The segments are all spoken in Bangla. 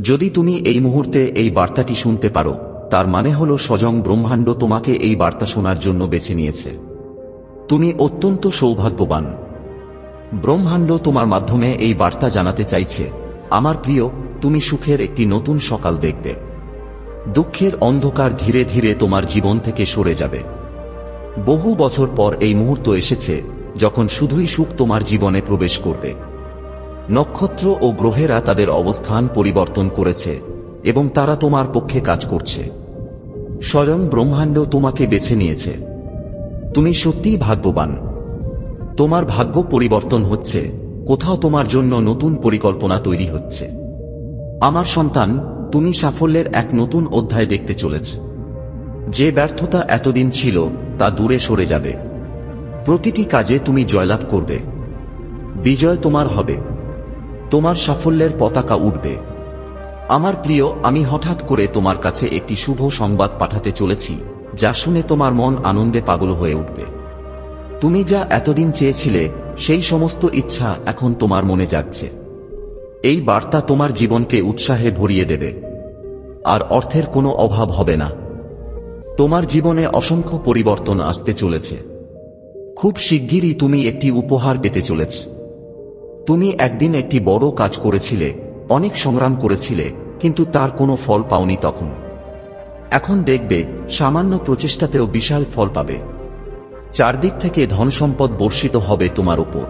যদি তুমি এই মুহূর্তে এই বার্তাটি শুনতে পারো, তার মানে হল স্বজং ব্রহ্মাণ্ড তোমাকে এই বার্তা শোনার জন্য বেছে নিয়েছে। তুমি অত্যন্ত সৌভাগ্যবান। ব্রহ্মাণ্ড তোমার মাধ্যমে এই বার্তা জানাতে চাইছে, আমার প্রিয়, তুমি সুখের একটি নতুন সকাল দেখবে। দুঃখের অন্ধকার ধীরে ধীরে তোমার জীবন থেকে সরে যাবে। বহু বছর পর এই মুহূর্ত এসেছে, যখন শুধুই সুখ তোমার জীবনে প্রবেশ করবে। নক্ষত্র ও গ্রহেরা তাদের অবস্থান পরিবর্তন করেছে, এবং তারা তোমার পক্ষে কাজ করছে। স্বয়ং ব্রহ্মাণ্ড তোমাকে বেছে নিয়েছে। তুমি সত্যিই ভাগ্যবান। তোমার ভাগ্য পরিবর্তন হচ্ছে, কোথাও তোমার জন্য নতুন পরিকল্পনা তৈরি হচ্ছে। আমার সন্তান, তুমি সাফল্যের এক নতুন অধ্যায় দেখতে চলেছ। যে ব্যর্থতা এতদিন ছিল, তা দূরে সরে যাবে। প্রতিটি কাজে তুমি জয়লাভ করবে। বিজয় তোমার হবে। তোমার সাফল্যের পতাকা উঠবে। আমার প্রিয়, আমি হঠাৎ করে তোমার কাছে একটি শুভ সংবাদ পাঠাতে চলেছি, যা শুনে তোমার মন আনন্দে পাগল হয়ে উঠবে। তুমি যা এতদিন চেয়েছিলে, সেই সমস্ত ইচ্ছা এখন তোমার মনে যাচ্ছে এই বার্তা তোমার জীবনকে উৎসাহে ভরিয়ে দেবে। আর অর্থের কোনো অভাব হবে না। তোমার জীবনে অসংখ্য পরিবর্তন আসতে চলেছে। খুব শিগগিরই তুমি একটি উপহার পেতে চলেছ। তুমি একদিন একটি বড় কাজ করেছিলে, অনেক সংগ্রাম করেছিলে, কিন্তু তার কোনো ফল পাওনি তখন। এখন দেখবে, সামান্য প্রচেষ্টাতেও বিশাল ফল পাবে। চারদিক থেকে ধন সম্পদ বর্ষিত হবে তোমার উপর।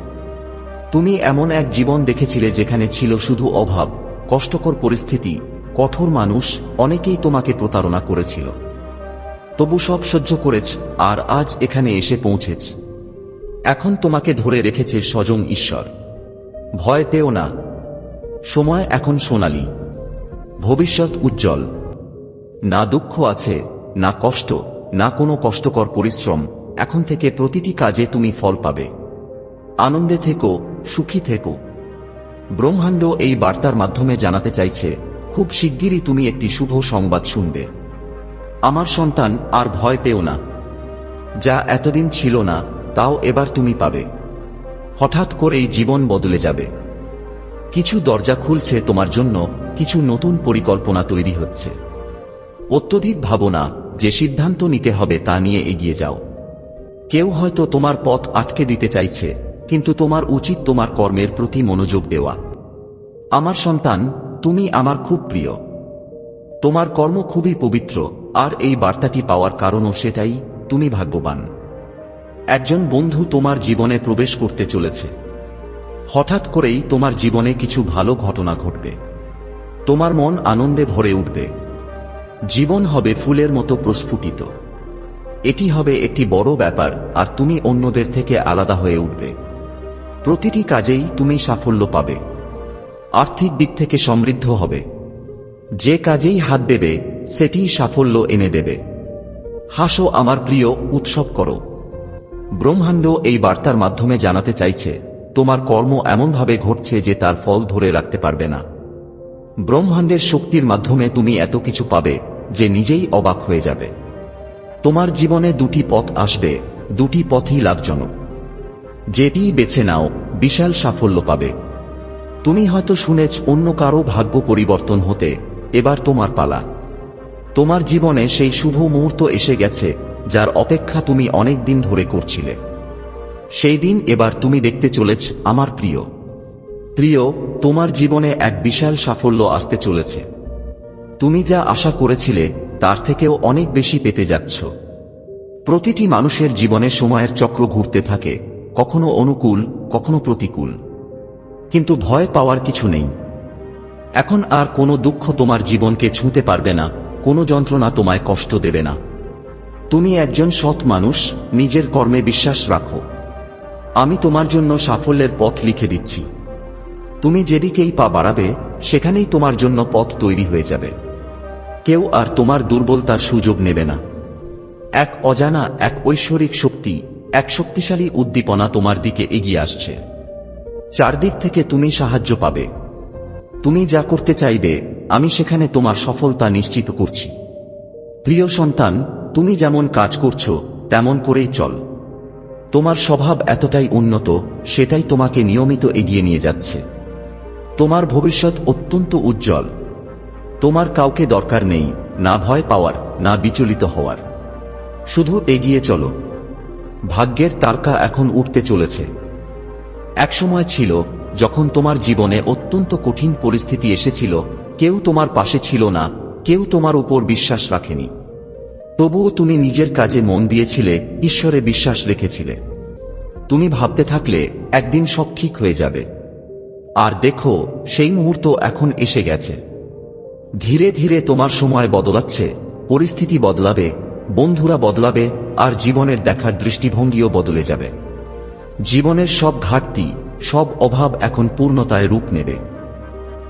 তুমি এমন এক জীবন দেখেছিলে যেখানে ছিল শুধু অভাব, কষ্টকর পরিস্থিতি, কঠোর মানুষ, অনেকেই তোমাকে প্রতারণা করেছিল। তবু সব সহ্য করেছ, আর আজ এখানে এসে পৌঁছেছ। এখন তোমাকে ধরে রেখেছে স্বজং ঈশ্বর। ভয় পেও না। সময় এখন সোনালি। ভবিষ্যৎ উজ্জ্বল। না দুঃখ আছে, না কষ্ট, না কোনো কষ্টকর পরিশ্রম। এখন থেকে প্রতিটি কাজে তুমি ফল পাবে। আনন্দে থেকো, সুখী থেকো। ব্রহ্মাণ্ড এই বার্তার মাধ্যমে জানাতে চাইছে, খুব শিগগিরই তুমি একটি শুভ সংবাদ শুনবে। আমার সন্তান, আর ভয় পেও না। যা এতদিন ছিল না, তাও এবার তুমি পাবে। হঠাৎ করেই জীবন বদলে যাবে। কিছু দরজা খুলছে তোমার জন্য, কিছু নতুন পরিকল্পনা তৈরি হচ্ছে। অত্যধিক ভাবনা, যে সিদ্ধান্ত নিতে হবে তা নিয়ে এগিয়ে যাও। কেউ হয়তো তোমার পথ আটকে দিতে চাইছে, কিন্তু তোমার উচিত তোমার কর্মের প্রতি মনোযোগ দেওয়া। আমার সন্তান, তুমি আমার খুব প্রিয়। তোমার কর্ম খুবই পবিত্র, আর এই বার্তাটি পাওয়ার কারণও সেটাই, তুমি ভাগ্যবান। একজন বন্ধু তোমার জীবনে প্রবেশ করতে চলেছে। হঠাৎ করেই তোমার জীবনে কিছু ভালো ঘটনা ঘটবে। তোমার মন আনন্দে ভরে উঠবে। জীবন হবে ফুলের মতো প্রস্ফুটিত। এটি হবে একটি বড় ব্যাপার, আর তুমি অন্যদের থেকে আলাদা হয়ে উঠবে। প্রতিটি কাজেই তুমি সাফল্য পাবে। আর্থিক দিক থেকে সমৃদ্ধ হবে। যে কাজেই হাত দেবে, সেটিই সাফল্য এনে দেবে। হাসো আমার প্রিয়, উৎসব করো। ব্রহ্মাণ্ড এই বার্তার মাধ্যমে জানাতে চাইছে, তোমার কর্ম এমনভাবে ঘটছে যে তার ফল ধরে রাখতে পারবে না। ব্রহ্মাণ্ডের শক্তির মাধ্যমে তুমি এত কিছু পাবে, যে নিজেই অবাক হয়ে যাবে। তোমার জীবনে দুটি পথ আসবে, দুটি পথই লাভজনক। যেটি বেছে নাও, বিশাল সাফল্য পাবে। তুমি হয়তো শুনেছ অন্য কারও ভাগ্য পরিবর্তন হতে, এবার তোমার পালা। তোমার জীবনে সেই শুভ মুহূর্ত এসে গেছে যার অপেক্ষা তুমি অনেক দিন ধরে করছিলে। সেই দিন এবার তুমি দেখতে চলেছ আমার প্রিয়। প্রিয়, তোমার জীবনে এক বিশাল সাফল্য আসতে চলেছে। তুমি যা আশা করেছিলে, তার থেকেও অনেক বেশি পেতে যাচ্ছ। প্রতিটি মানুষের জীবনে সময়ের চক্র ঘুরতে থাকে, কখনো অনুকূল, কখনো প্রতিকূল। কিন্তু ভয় পাওয়ার কিছু নেই। এখন আর কোনো দুঃখ তোমার জীবনকে ছুঁতে পারবে না, কোনো যন্ত্রণা তোমায় কষ্ট দেবে না। তুমি একজন সৎ মানুষ, নিজের কর্মে বিশ্বাস রাখো। আমি তোমার জন্য সাফল্যের পথ লিখে দিচ্ছি। তুমি যেদিকেই পা বাড়াবে, সেখানেই তোমার জন্য পথ তৈরি হয়ে যাবে। কেউ আর তোমার দুর্বলতার সুযোগ নেবে না। এক অজানা, এক ঐশ্বরিক শক্তি, এক শক্তিশালী উদ্দীপনা তোমার দিকে এগিয়ে আসছে। চারদিক থেকে তুমি সাহায্য পাবে। তুমি যা করতে চাইবে, আমি সেখানে তোমার সফলতা নিশ্চিত করছি। প্রিয় সন্তান তুমি যেমন কাজ করছ, তেমন করেই চল। তোমার স্বভাব এতটাই উন্নত, সেটাই তোমাকে নিয়মিত এগিয়ে নিয়ে যাচ্ছে। তোমার ভবিষ্যৎ অত্যন্ত উজ্জ্বল। তোমার কাউকে দরকার নেই, না ভয় পাওয়ার, না বিচলিত হওয়ার। শুধু এগিয়ে চলো। ভাগ্যের তারকা এখন উঠতে চলেছে। একসময় ছিল, যখন তোমার জীবনে অত্যন্ত কঠিন পরিস্থিতি এসেছিল, কেউ তোমার পাশে ছিল না, কেউ তোমার উপর বিশ্বাস রাখেনি। তবুও তুমি নিজের কাজে মন দিয়েছিলে, ঈশ্বরে বিশ্বাস রেখেছিলে। তুমি ভাবতে থাকলে, একদিন সব ঠিক হয়ে যাবে। আর দেখো, সেই মুহূর্ত এখন এসে গেছে। ধীরে ধীরে তোমার সময় বদলাচ্ছে, পরিস্থিতি বদলাবে, বন্ধুরা বদলাবে, আর জীবনের দেখার দৃষ্টিভঙ্গিও বদলে যাবে। জীবনের সব ঘাটতি, সব অভাব এখন পূর্ণতায় রূপ নেবে।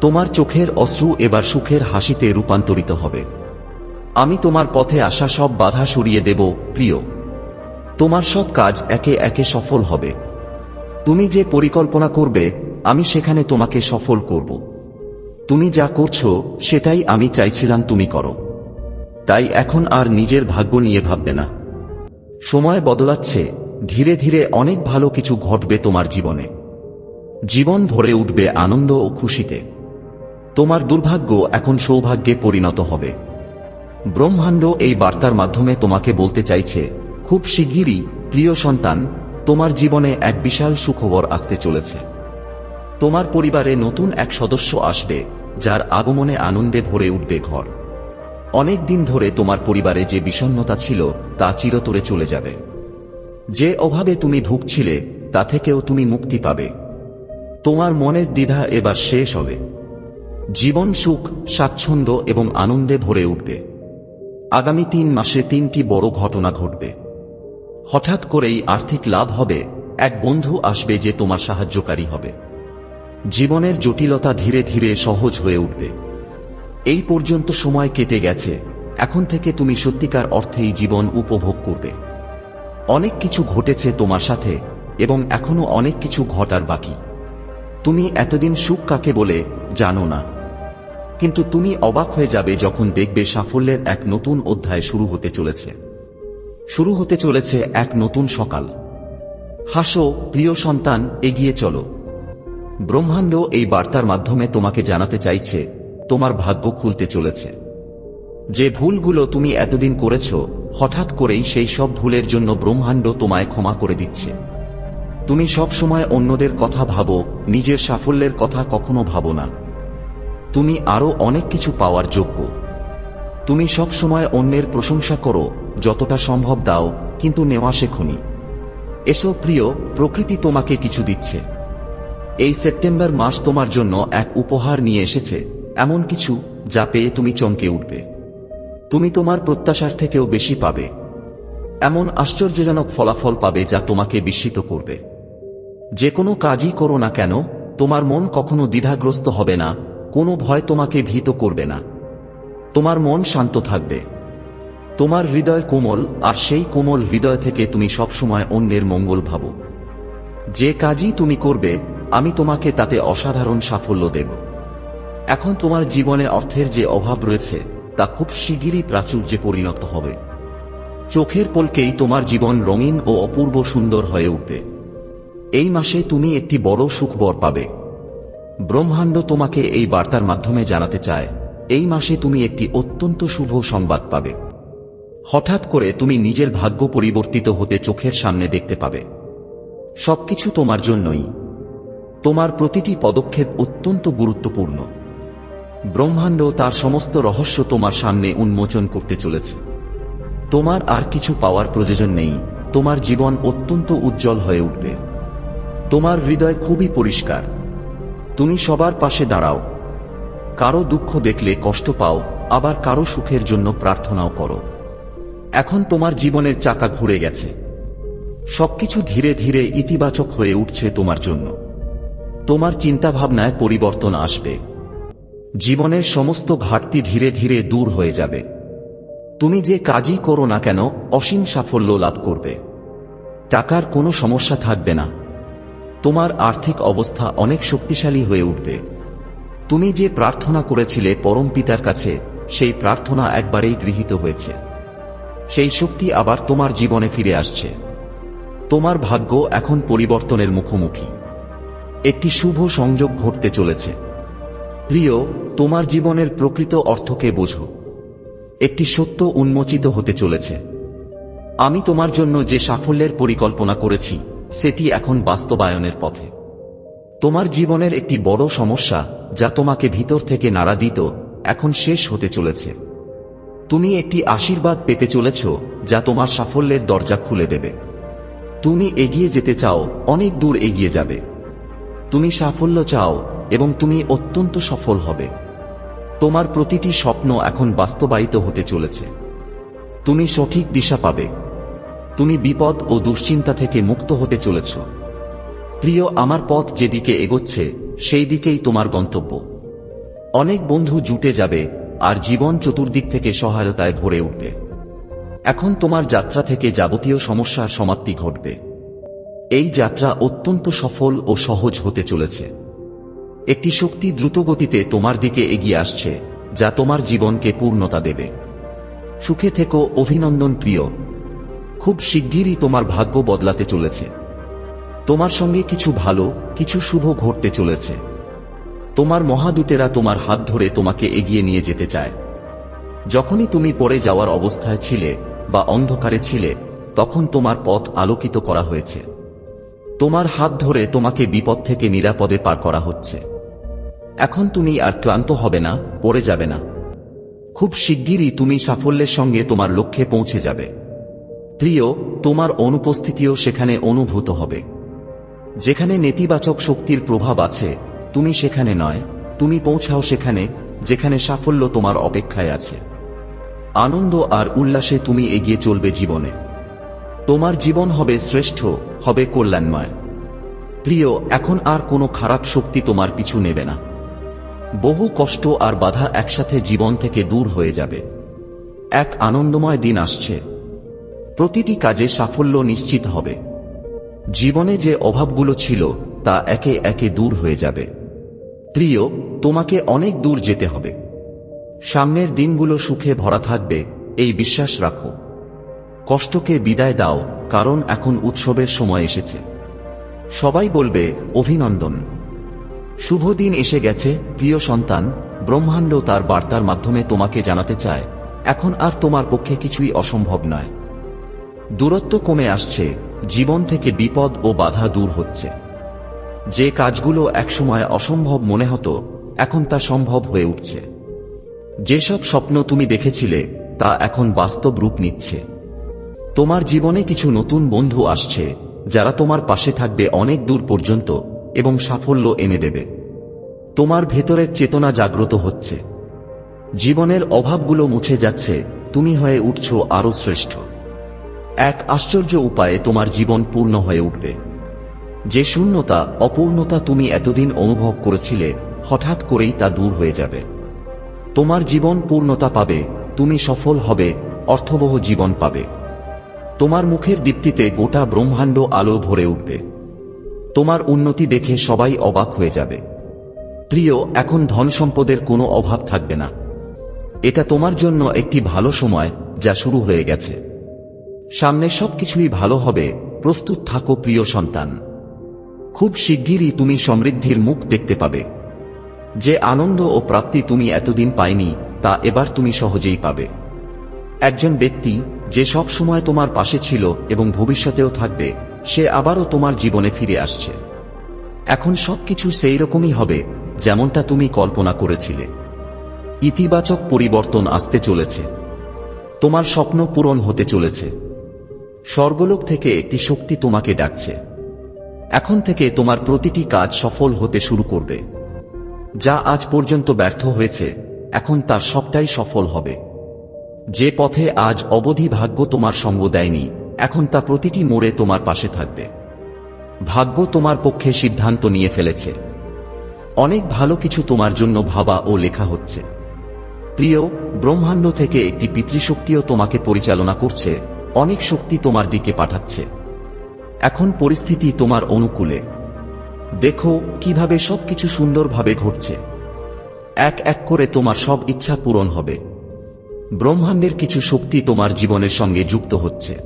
তোমার চোখের অশ্রু এবার সুখের হাসিতে রূপান্তরিত হবে। আমি তোমার পথে আসা সব বাধা সরিয়ে দেব, প্রিয়। তোমার সব কাজ একে একে সফল হবে। তুমি যে পরিকল্পনা করবে, আমি সেখানে তোমাকে সফল করব। তুমি যা করছ, সেটাই আমি চাইছিলাম তুমি করো। তাই এখন আর নিজের ভাগ্য নিয়ে ভাববে না। সময় বদলাচ্ছে, ধীরে ধীরে অনেক ভালো কিছু ঘটবে তোমার জীবনে। জীবন ভরে উঠবে আনন্দ ও খুশিতে। তোমার দুর্ভাগ্য এখন সৌভাগ্যে পরিণত হবে। ব্রহ্মাণ্ড এই বার্তার মাধ্যমে তোমাকে বলতে চাইছে, খুব শিগগিরই, প্রিয় সন্তান, তোমার জীবনে এক বিশাল সুখবর আসতে চলেছে। তোমার পরিবারে নতুন এক সদস্য আসবে, যার আগমনে আনন্দে ভরে উঠবে ঘর। অনেক দিন ধরে তোমার পরিবারে যে বিষণ্ণতা ছিল, তা চিরতরে চলে যাবে। যে অভাবে তুমি ভুগছিলে, তা থেকেও তুমি মুক্তি পাবে। তোমার মনের দ্বিধা এবার শেষ হবে। জীবন সুখ, স্বাচ্ছন্দ্য এবং আনন্দে ভরে উঠবে। আগামী তিন মাসে তিনটি বড় ঘটনা ঘটবে। হঠাৎ করেই আর্থিক লাভ হবে, এক বন্ধু আসবে যে তোমার সাহায্যকারী হবে। জীবনের জটিলতা ধীরে ধীরে সহজ হয়ে উঠবে। এই পর্যন্ত সময় কেটে গেছে, এখন থেকে তুমি সত্যিকার অর্থেই জীবন উপভোগ করবে। অনেক কিছু ঘটেছে তোমার সাথে, এবং এখনও অনেক কিছু ঘটার বাকি। তুমি এতদিন সুখ কাকে বলে জানো না। কিন্তু তুমি অবাক হয়ে যাবে যখন দেখবে সাফল্যের এক নতুন অধ্যায় শুরু হতে চলেছে। শুরু হতে চলেছে এক নতুন সকাল। হাসো, প্রিয় সন্তান, এগিয়ে চলো। ব্রহ্মাণ্ড এই বার্তার মাধ্যমে তোমাকে জানাতে চাইছে, তোমার ভাগ্য খুলতে চলেছে। যে ভুলগুলো তুমি এতদিন করেছ, হঠাৎ করেই সেই সব ভুলের জন্য ব্রহ্মাণ্ড তোমায় ক্ষমা করে দিচ্ছে। তুমি সব সময় অন্যদের কথা ভাবো, নিজের সাফল্যের কথা কখনো ভাবো না। তুমি আরও অনেক কিছু পাওয়ার যোগ্য। তুমি সব সময় অন্যের প্রশংসা করো, যতটা সম্ভব দাও, কিন্তু নেওয়া শেখনি। এসো প্রিয়, প্রকৃতি তোমাকে কিছু দিচ্ছে। এই সেপ্টেম্বর মাস তোমার জন্য এক উপহার নিয়ে এসেছে, এমন কিছু যা পেয়ে তুমি চমকে উঠবে। তুমি তোমার প্রত্যাশার থেকেও বেশি পাবে। এমন আশ্চর্যজনক ফলাফল পাবে যা তোমাকে বিস্মিত করবে। যে কোনো কাজই করো না কেন, তোমার মন কখনো দ্বিধাগ্রস্ত হবে না কোনো ভয় তোমাকে ভীত করবে না। তোমার মন শান্ত থাকবে। তোমার হৃদয় কোমল, আর সেই কোমল হৃদয় থেকে তুমি সবসময় অন্যের মঙ্গল ভাবো। যে কাজই তুমি করবে, আমি তোমাকে তাতে অসাধারণ সাফল্য দেব। এখন তোমার জীবনে অর্থের যে অভাব রয়েছে, তা খুব শিগগিরই প্রাচুর্যে পরিণত হবে। চোখের পলকেই তোমার জীবন রঙিন ও অপূর্ব সুন্দর হয়ে উঠবে। এই মাসে তুমি একটি বড় সুখবর পাবে। ব্রহ্মাণ্ড তোমাকে এই বার্তার মাধ্যমে জানাতে চায়। এই মাসে তুমি একটি অত্যন্ত শুভ সংবাদ পাবে। হঠাৎ করে তুমি নিজের ভাগ্য পরিবর্তিত হতে চোখের সামনে দেখতে পাবে। সবকিছু তোমার জন্যই। তোমার প্রতিটি পদক্ষেপ অত্যন্ত গুরুত্বপূর্ণ। ব্রহ্মাণ্ড তার সমস্ত রহস্য তোমার সামনে উন্মোচন করতে চলেছে। তোমার আর কিছু পাওয়ার প্রয়োজন নেই। তোমার জীবন অত্যন্ত উজ্জ্বল হয়ে উঠবে। তোমার হৃদয় খুবই পরিষ্কার। তুমি সবার পাশে দাঁড়াও। কারও দুঃখ দেখলে কষ্ট পাও, আবার কারও সুখের জন্য প্রার্থনাও করো। এখন তোমার জীবনের চাকা ঘুরে গেছে। সবকিছু ধীরে ধীরে ইতিবাচক হয়ে উঠছে তোমার জন্য। তোমার চিন্তাভাবনায় পরিবর্তন আসবে। জীবনের সমস্ত ঘাটতি ধীরে ধীরে দূর হয়ে যাবে। তুমি যে কাজই করো না কেন, অসীম সাফল্য লাভ করবে। টাকার কোনো সমস্যা থাকবে না। তোমার আর্থিক অবস্থা অনেক শক্তিশালী হয়ে উঠবে। তুমি যে প্রার্থনা করেছিলে পরম পিতার কাছে, সেই প্রার্থনা একবারেই গৃহীত হয়েছে। সেই শক্তি আবার তোমার জীবনে ফিরে আসছে। তোমার ভাগ্য এখন পরিবর্তনের মুখোমুখি। একটি শুভ সংযোগ ঘটতে চলেছে। প্রিয়, তোমার জীবনের প্রকৃত অর্থকে বোঝো। একটি সত্য উন্মোচিত হতে চলেছে। আমি তোমার জন্য যে সাফল্যের পরিকল্পনা করেছি সেটি এখন বাস্তবায়নের পথে। তোমার জীবনের একটি বড় সমস্যা, যা তোমাকে ভিতর থেকে নাড়া দিত, এখন শেষ হতে চলেছে। তুমি একটি আশীর্বাদ পেতে চলেছ, যা তোমার সাফল্যের দরজা খুলে দেবে। তুমি এগিয়ে যেতে চাও, অনেক দূর এগিয়ে যাবে। তুমি সাফল্য চাও, এবং তুমি অত্যন্ত সফল হবে। তোমার প্রতিটি স্বপ্ন এখন বাস্তবায়িত হতে চলেছে। তুমি সঠিক দিশা পাবে। তুমি বিপদ ও দুশ্চিন্তা থেকে মুক্ত হতে চলেছ। প্রিয়, আমার পথ যেদিকে এগোচ্ছে সেই দিকেই তোমার গন্তব্য। অনেক বন্ধু জুটে যাবে আর জীবন চতুর্দিক থেকে সহায়তায় ভরে উঠবে। এখন তোমার যাত্রা থেকে যাবতীয় সমস্যার সমাপ্তি ঘটবে। এই যাত্রা অত্যন্ত সফল ও সহজ হতে চলেছে। একটি শক্তি দ্রুতগতিতে তোমার দিকে এগিয়ে আসছে, যা তোমার জীবনকে পূর্ণতা দেবে। সুখে থেকো, অভিনন্দন প্রিয়। খুব শিগগিরই তোমার ভাগ্য বদলাতে চলেছে। তোমার সঙ্গে কিছু ভালো, কিছু শুভ ঘটতে চলেছে। তোমার মহাদূতেরা তোমার হাত ধরে তোমাকে এগিয়ে নিয়ে যেতে চায়। যখনই তুমি পড়ে যাওয়ার অবস্থায় ছিলে বা অন্ধকারে ছিলে, তখন তোমার পথ আলোকিত করা হয়েছে। তোমার হাত ধরে তোমাকে বিপদ থেকে নিরাপদে পার করা হচ্ছে। এখন তুমি আর ক্লান্ত হবে না, পড়ে যাবে না। খুব শিগগিরই তুমি সাফল্যের সঙ্গে তোমার লক্ষ্যে পৌঁছে যাবে। প্রিয়, তোমার অনুপস্থিতিও সেখানে অনুভূত হবে। যেখানে নেতিবাচক শক্তির প্রভাব আছে, তুমি সেখানে নয়, তুমি পৌঁছাও সেখানে, যেখানে সাফল্য তোমার অপেক্ষায় আছে। আনন্দ আর উল্লাসে তুমি এগিয়ে চলবে জীবনে। তোমার জীবন হবে শ্রেষ্ঠ, হবে কল্যাণময়। প্রিয়, এখন আর কোনো খারাপ শক্তি তোমার পিছু নেবে না। বহু কষ্ট আর বাধা একসাথে জীবন থেকে দূর হয়ে যাবে। এক আনন্দময় দিন আসছে। প্রতিটি কাজে সাফল্য নিশ্চিত হবে। জীবনে যে অভাবগুলো ছিল, তা একে একে দূর হয়ে যাবে। প্রিয়, তোমাকে অনেক দূর যেতে হবে। সামনের দিনগুলো সুখে ভরা থাকবে, এই বিশ্বাস রাখো। কষ্টকে বিদায় দাও, কারণ এখন উৎসবের সময় এসেছে। সবাই বলবে, অভিনন্দন। শুভ দিন এসে গেছে, প্রিয় সন্তান। ব্রহ্মাণ্ড তার বার্তার মাধ্যমে তোমাকে জানাতে চায়। এখন আর তোমার পক্ষে কিছুই অসম্ভব নয়। দূরত্ব কমে আসছে, জীবন থেকে বিপদ ও বাধা দূর হচ্ছে। যে কাজগুলো একসময় অসম্ভব মনে হতো, এখন তা সম্ভব হয়ে উঠছে। যেসব স্বপ্ন তুমি দেখেছিলে, তা এখন বাস্তব রূপ নিচ্ছে। তোমার জীবনে কিছু নতুন বন্ধু আসছে, যারা তোমার পাশে থাকবে অনেক দূর পর্যন্ত এবং সাফল্য এনে দেবে। তোমার ভেতরের চেতনা জাগ্রত হচ্ছে। জীবনের অভাবগুলো মুছে যাচ্ছে, তুমি হয়ে উঠছ আরও শ্রেষ্ঠ। এক আশ্চর্য উপায়ে তোমার জীবন পূর্ণ হয়ে উঠবে। যে শূন্যতা, অপূর্ণতা তুমি এতদিন অনুভব করেছিলে, হঠাৎ করেই তা দূর হয়ে যাবে। তোমার জীবন পূর্ণতা পাবে, তুমি সফল হবে, অর্থবহ জীবন পাবে। তোমার মুখের দীপ্তিতে গোটা ব্রহ্মাণ্ড আলো ভরে উঠবে। তোমার উন্নতি দেখে সবাই অবাক হয়ে যাবে। প্রিয়, এখন ধন সম্পদের কোনো অভাব থাকবে না। এটা তোমার জন্য একটি ভালো সময়, যা শুরু হয়ে গেছে। সামনে সবকিছুই ভালো হবে। প্রস্তুত থাকো, প্রিয় সন্তান। খুব শিগগিরই তুমি সমৃদ্ধির মুখ দেখতে পাবে। যে আনন্দ ও প্রাপ্তি তুমি এতদিন পাইনি, তা এবার তুমি সহজেই পাবে। একজন ব্যক্তি যে সব সময় তোমার পাশে ছিল এবং ভবিষ্যতেও থাকবে, সে আবারও তোমার জীবনে ফিরে আসছে। এখন সবকিছু সেই রকমই হবে, যেমনটা তুমি কল্পনা করেছিলে। ইতিবাচক পরিবর্তন আসতে চলেছে। তোমার স্বপ্ন পূরণ হতে চলেছে। স্বর্গলোক থেকে একটি শক্তি তোমাকে ডাকছে। এখন থেকে তোমার প্রতিটি কাজ সফল হতে শুরু করবে। যা আজ পর্যন্ত ব্যর্থ হয়েছে, এখন তার সবটাই সফল হবে। যে পথে আজ অবধি ভাগ্য তোমার সঙ্গ দেয়নি, এখন তা প্রতিটি মোড়ে তোমার পাশে থাকবে। ভাগ্য তোমার পক্ষে সিদ্ধান্ত নিয়ে ফেলেছে। অনেক ভালো কিছু তোমার জন্য ভাবা ও লেখা হচ্ছে। প্রিয়, ব্রহ্মাণ্ড থেকে একটি পিতৃশক্তিও তোমাকে পরিচালনা করছে। অনেক শক্তি তোমার দিকে পাঠাচ্ছে। এখন পরিস্থিতি তোমার অনুকূলে। দেখো কীভাবে সবকিছু সুন্দরভাবে ঘটছে। এক এক করে তোমার সব ইচ্ছা পূরণ হবে। ব্রহ্মাণ্ডের কিছু শক্তি তোমার জীবনের সঙ্গে যুক্ত হচ্ছে।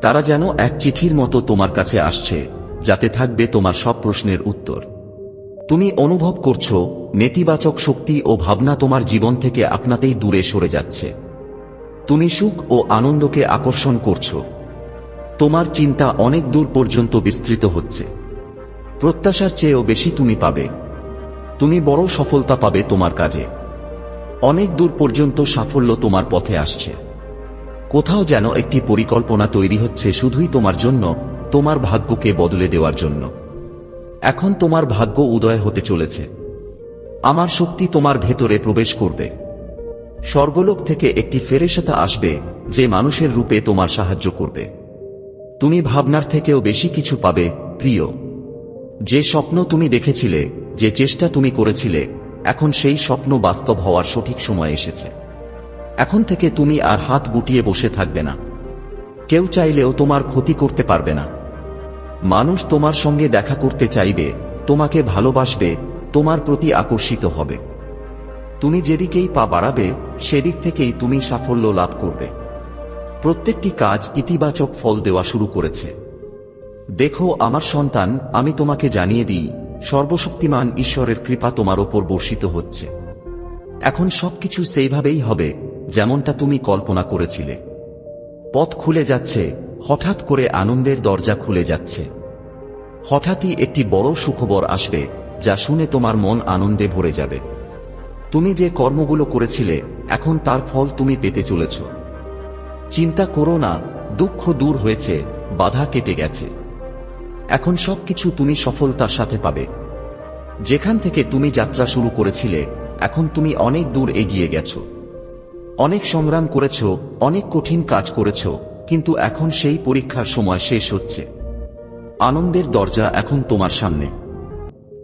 তারা যেন এক চিঠির মতো তোমার কাছে আসছে, যাতে থাকবে তোমার সব প্রশ্নের উত্তর। তুমি অনুভব করছ, নেতিবাচক শক্তি ও ভাবনা তোমার জীবন থেকে আপনাতেই দূরে সরে যাচ্ছে। তুমি সুখ ও আনন্দকে আকর্ষণ করছ। তোমার চিন্তা অনেক দূর পর্যন্ত বিস্তৃত হচ্ছে। প্রত্যাশার চেয়েও বেশি তুমি পাবে। তুমি বড় সফলতা পাবে তোমার কাজে। অনেক দূর পর্যন্ত সাফল্য তোমার পথে আসছে। কোথাও যেন একটি পরিকল্পনা তৈরি হচ্ছে শুধুই তোমার জন্য, তোমার ভাগ্যকে বদলে দেওয়ার জন্য। এখন তোমার ভাগ্য উদয় হতে চলেছে। আমার শক্তি তোমার ভেতরে প্রবেশ করবে। স্বর্গলোক থেকে একটি ফেরেশতা আসবে, যে মানুষের রূপে তোমার সাহায্য করবে। তুমি ভাবনার থেকেও বেশি কিছু পাবে, প্রিয়। যে স্বপ্ন তুমি দেখেছিলে, যে চেষ্টা তুমি করেছিলে, এখন সেই স্বপ্ন বাস্তব হওয়ার সঠিক সময় এসেছে। এখন থেকে তুমি আর হাত গুটিয়ে বসে থাকবে না। কেউ চাইলেও তোমার ক্ষতি করতে পারবে না। মানুষ তোমার সঙ্গে দেখা করতে চাইবে, তোমাকে ভালোবাসবে, তোমার প্রতি আকর্ষিত হবে। তুমি যেদিকেই পা বাড়াবে, সেদিক থেকেই তুমি সাফল্য লাভ করবে। প্রত্যেকটি কাজ ইতিবাচক ফল দেওয়া শুরু করেছে। দেখো, আমার সন্তান, আমি তোমাকে জানিয়ে দিই, সর্বশক্তিমান ঈশ্বরের কৃপা তোমার ওপর বর্ষিত হচ্ছে। এখন সবকিছু সেইভাবেই হবে, যেমনটা তুমি কল্পনা করেছিলে। পথ খুলে যাচ্ছে, হঠাৎ করে আনন্দের দরজা খুলে যাচ্ছে। হঠাৎই একটি বড় সুখবর আসবে, যা শুনে তোমার মন আনন্দে ভরে যাবে। তুমি যে কর্মগুলো করেছিলে, এখন তার ফল তুমি পেতে চলেছ। চিন্তা করো না, দুঃখ দূর হয়েছে, বাধা কেটে গেছে। এখন সবকিছু তুমি সফলতার সাথে পাবে। যেখান থেকে তুমি যাত্রা শুরু করেছিলে, এখন তুমি অনেক দূর এগিয়ে গেছো। অনেক সংগ্রাম করেছ, অনেক কঠিন কাজ করেছ, কিন্তু এখন সেই পরীক্ষার সময় শেষ হচ্ছে। আনন্দের দরজা এখন তোমার সামনে।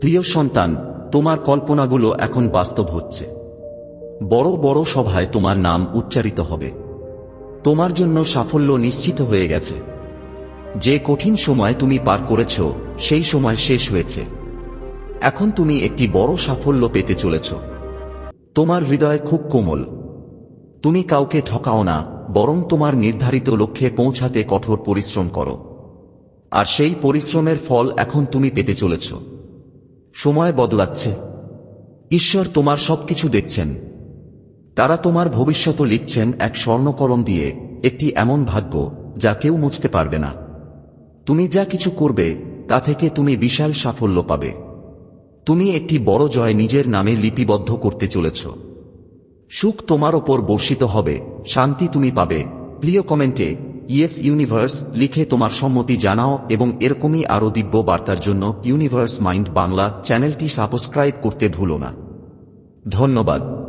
প্রিয় সন্তান তোমার কল্পনাগুলো এখন বাস্তব হচ্ছে। বড় বড় সভায় তোমার নাম উচ্চারিত হবে। তোমার জন্য সাফল্য নিশ্চিত হয়ে গেছে। যে কঠিন সময় তুমি পার করেছ, সেই সময় শেষ হয়েছে। এখন তুমি একটি বড় সাফল্য পেতে চলেছ। তোমার হৃদয় খুব কোমল। তুমি কাউকে ঠকাও না, বরং তোমার নির্ধারিত লক্ষ্যে পৌঁছাতে কঠোর পরিশ্রম করো। আর সেই পরিশ্রমের ফল এখন তুমি পেতে চলেছ। সময় বদলাচ্ছে। ঈশ্বর তোমার সবকিছু দেখছেন। তারা তোমার ভবিষ্যৎ লিখছেন এক স্বর্ণকলম দিয়ে, একটি এমন ভাগ্য যা কেউ মুছতে পারবে না। তুমি যা কিছু করবে, তা থেকে তুমি বিশাল সাফল্য পাবে। তুমি একটি বড় জয় নিজের নামে লিপিবদ্ধ করতে চলেছ। সুখ তোমার ওপর বর্ষিত হবে, শান্তি তুমি পাবে। প্রিয় কমেন্টে ইয়েস ইউনিভার্স, লিখে তোমার সম্মতি জানাও এবং এরকমই আরও দিব্য বার্তার জন্য ইউনিভার্স মাইন্ড বাংলা চ্যানেলটি সাবস্ক্রাইব করতে ভুলো না। ধন্যবাদ।